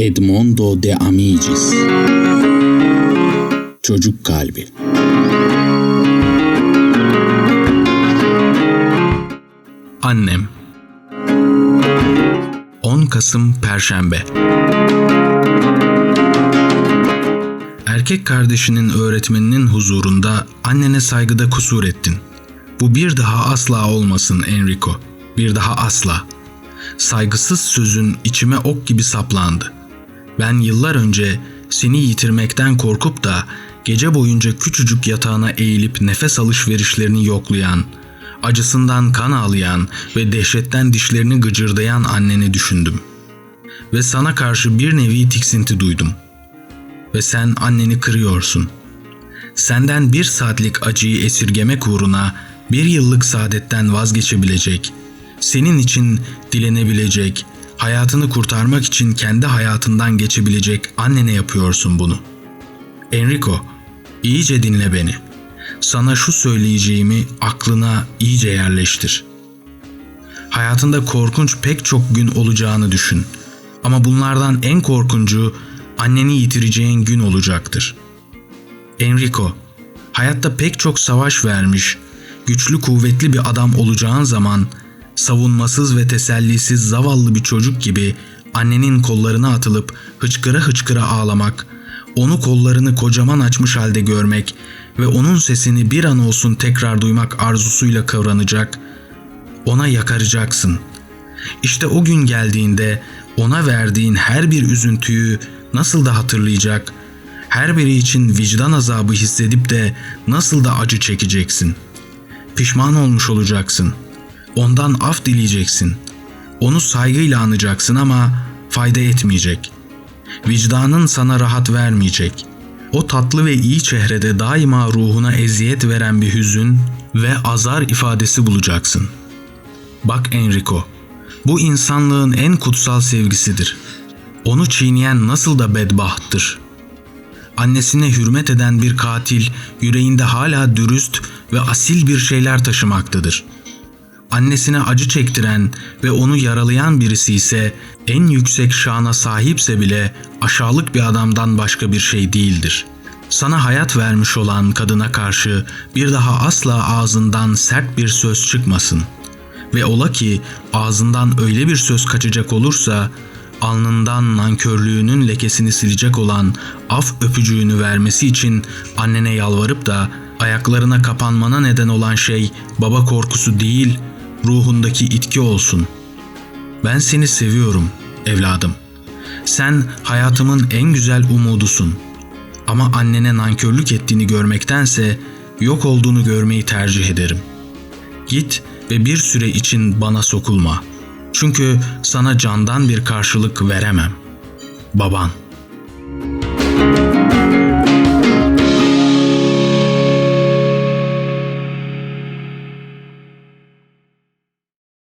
Edmondo de Amicis Çocuk Kalbi Annem 10 Kasım Perşembe Erkek kardeşinin öğretmeninin huzurunda annene saygıda kusur ettin. Bu bir daha asla olmasın Enrico. Bir daha asla. Saygısız sözün içime ok gibi saplandı. Ben yıllar önce seni yitirmekten korkup da gece boyunca küçücük yatağına eğilip nefes alışverişlerini yoklayan, acısından kan ağlayan ve dehşetten dişlerini gıcırdayan anneni düşündüm. Ve sana karşı bir nevi tiksinti duydum. Ve sen anneni kırıyorsun. Senden bir saatlik acıyı esirgemek uğruna bir yıllık saadetten vazgeçebilecek, senin için dilenebilecek, hayatını kurtarmak için kendi hayatından geçebilecek annene yapıyorsun bunu. Enrico, iyice dinle beni. Sana şu söyleyeceğimi aklına iyice yerleştir. Hayatında korkunç pek çok gün olacağını düşün. Ama bunlardan en korkuncu anneni yitireceğin gün olacaktır. Enrico, hayatta pek çok savaş vermiş, güçlü kuvvetli bir adam olacağın zaman savunmasız ve tesellisiz zavallı bir çocuk gibi annenin kollarına atılıp hıçkıra hıçkıra ağlamak, onu kollarını kocaman açmış halde görmek ve onun sesini bir an olsun tekrar duymak arzusuyla kıvranacak, ona yakaracaksın. İşte o gün geldiğinde ona verdiğin her bir üzüntüyü nasıl da hatırlayacak, her biri için vicdan azabı hissedip de nasıl da acı çekeceksin. Pişman olmuş olacaksın. Ondan af dileyeceksin. Onu saygıyla anacaksın ama fayda etmeyecek. Vicdanın sana rahat vermeyecek. O tatlı ve iyi çehrede daima ruhuna eziyet veren bir hüzün ve azar ifadesi bulacaksın. Bak Enrico, bu insanlığın en kutsal sevgisidir. Onu çiğneyen nasıl da bedbahttır. Annesine hürmet eden bir katil yüreğinde hala dürüst ve asil bir şeyler taşımaktadır. Annesine acı çektiren ve onu yaralayan birisi ise en yüksek şana sahipse bile aşağılık bir adamdan başka bir şey değildir. Sana hayat vermiş olan kadına karşı bir daha asla ağzından sert bir söz çıkmasın. Ve ola ki ağzından öyle bir söz kaçacak olursa alnından nankörlüğünün lekesini silecek olan af öpücüğünü vermesi için annene yalvarıp da ayaklarına kapanmana neden olan şey baba korkusu değil, ruhundaki itki olsun. Ben seni seviyorum evladım. Sen hayatımın en güzel umudusun. Ama annene nankörlük ettiğini görmektense yok olduğunu görmeyi tercih ederim. Git ve bir süre için bana sokulma. Çünkü sana candan bir karşılık veremem. Baban